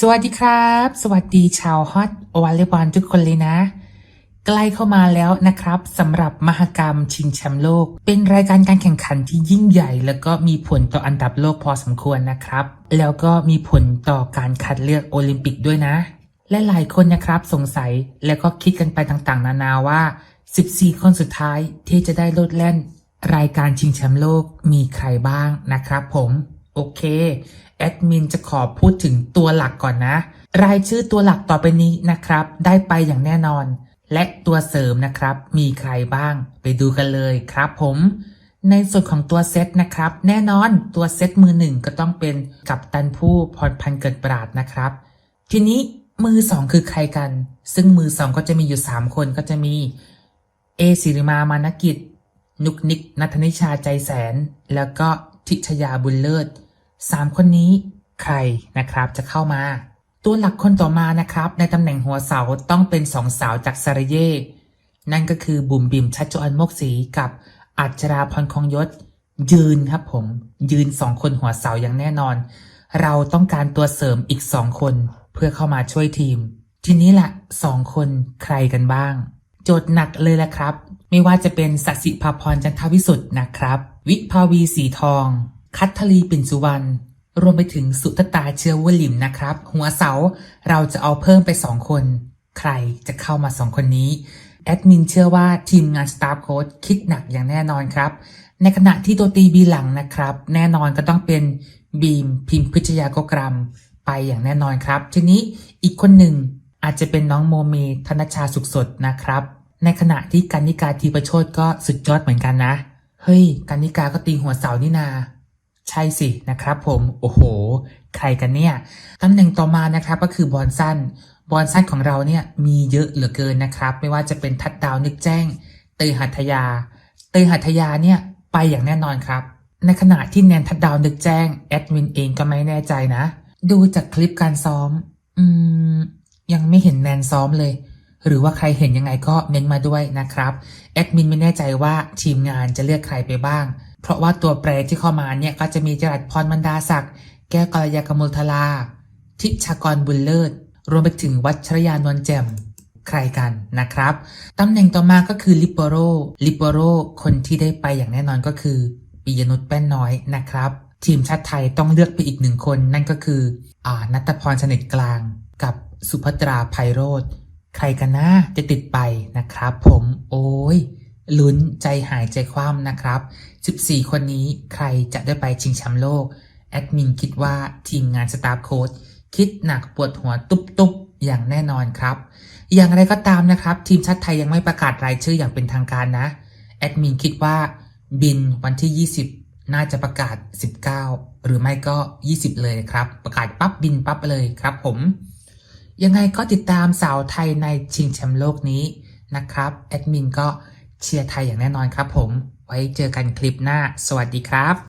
สวัสดีครับ สวัสดีชาวฮอตวอลเลย์บอลทุกคนเลยนะ ใกล้เข้ามาแล้วนะครับสำหรับมหกรรมชิงแชมป์โลก เป็นรายการการแข่งขันที่ยิ่งใหญ่ แล้วก็มีผลต่ออันดับโลกพอสมควรนะครับ แล้วก็มีผลต่อการคัดเลือกโอลิมปิกด้วยนะ และหลายคนนะครับสงสัยแล้วก็คิดกันไปต่างๆ นานาว่า 14 คนสุดท้ายที่จะได้โลดแล่น รายการชิงแชมป์โลกมีใครบ้างนะครับผม โอเค แอดมินจะขอพูดถึงตัวหลักก่อนนะ รายชื่อตัวหลักต่อไปนี้นะครับ ได้ไปอย่างแน่นอน และตัวเสริมนะครับ มีใครบ้าง ไปดูกันเลยครับผม ในส่วนของตัวเซตนะครับ แน่นอนตัวเซตมือหนึ่งก็ต้องเป็นกัปตันผู้พรพันเกิดปราดนะครับ ทีนี้มือสองคือใครกัน ซึ่งมือสองก็จะมีอยู่ 3 คนก็จะมี เอสิริมามานกิจ นุกนิกนัทนิชาใจแสน แล้วก็ทิชยาบุญเลิศ สามคนนี้ใครนะครับจะเข้ามา ตัวหลักคนต่อมานะครับ ในตำแหน่งหัวเสาต้องเป็นสองสาวจากสรเย นั่นก็คือบุ๋มบิมชัชจวนมกศรีกับอัจราพรคงยศ ยืนครับผม ยืนสองคนหัวเสาอย่างแน่นอน เราต้องการตัวเสริมอีกสองคนเพื่อเข้ามาช่วยทีม ทีนี้แหละสองคนใครกันบ้าง โจทย์หนักเลยแหละครับ ไม่ว่าจะเป็นสัสิภาพรจันทวิสุทธ์นะครับ วิภาวีสีทอง คัทธลีปิ่นสุวรรณรวมไปถึงสุทตาเชื้อวลิมนะครับ หัวเสาเราจะเอาเพิ่มไปสองคน ใครจะเข้ามาสองคนนี้ แอดมินเชื่อว่าทีมงานสตาฟโค้ดคิดหนักอย่างแน่นอนครับ ในขณะที่ตัวตีบีหลังนะครับ แน่นอนก็ต้องเป็นบีมพิมพ์พิชยากกรัม ไปอย่างแน่นอนครับ ทีนี้อีกคนหนึ่งอาจจะเป็นน้องโมเมธนชาสุขสดนะครับ ในขณะที่กันนิกาทีประโชดก็สุดยอดเหมือนกันนะ เฮ้ยกันนิกาก็ตีหัวเสานี่นา ใช่สินะครับผมโอ้โห ใครกันเนี่ยตำแหน่งต่อมานะครับก็คือบอลสั้น บอลสั้นของเราเนี่ยมีเยอะเหลือเกินนะครับ ไม่ว่าจะเป็นทัดดาวนึกแจ้ง เตยหัทยา เตยหัทยาเนี่ยไปอย่างแน่นอนครับ ในขณะที่แนนทัดดาวนึกแจ้งแอดมินเองก็ไม่แน่ใจนะ ดูจากคลิปการซ้อม อืม ยังไม่เห็นแนนซ้อมเลย หรือว่าใครเห็นยังไงก็เม้นมาด้วยนะครับแอดมินไม่แน่ใจว่าทีมงานจะเลือกใครไปบ้าง เพราะว่าตัวแปรที่เข้ามาเนี่ยก็จะมีจรัสพรบรรดาศักดิ์แก้วกัลยากมลทลา ทิชากรบุญเลิศ รวมไปถึงวัชรยานวลแจ่มใครกันนะครับ ตำแหน่งต่อมาก็คือลิปโปโรลิปโปโรคนที่ได้ไปอย่างแน่นอนก็คือปิยนุชแป้นน้อยนะครับ ทีมชาติไทยต้องเลือกไปอีกหนึ่งคนนั่นก็คืออ่านัตพรสนิทกลาง กับสุภัตราไพโรธใครกันนะจะติดไปนะครับ ผมโอ้ย ลุ้นใจหายใจคว่ำนะครับ 14 คนนี้ใครจะได้ไปชิงแชมป์โลก แอดมินคิดว่าทีมงานสตาฟโค้ดคิดหนักปวดหัวตุบๆ อย่างแน่นอนครับ อย่างไรก็ตามนะครับ ทีมชาติไทยยังไม่ประกาศรายชื่ออย่างเป็นทางการนะ แอดมินคิดว่าบินวันที่ 20 น่าจะประกาศ 19 หรือไม่ก็ 20 เลยครับ ประกาศปั๊บบินปั๊บเลยครับผม ยังไงก็ติดตามสาวไทยในชิงแชมป์โลกนี้นะครับ แอดมินก็ เชียร์ไทยอย่างแน่นอนครับผม ไว้เจอกันคลิปหน้า สวัสดีครับ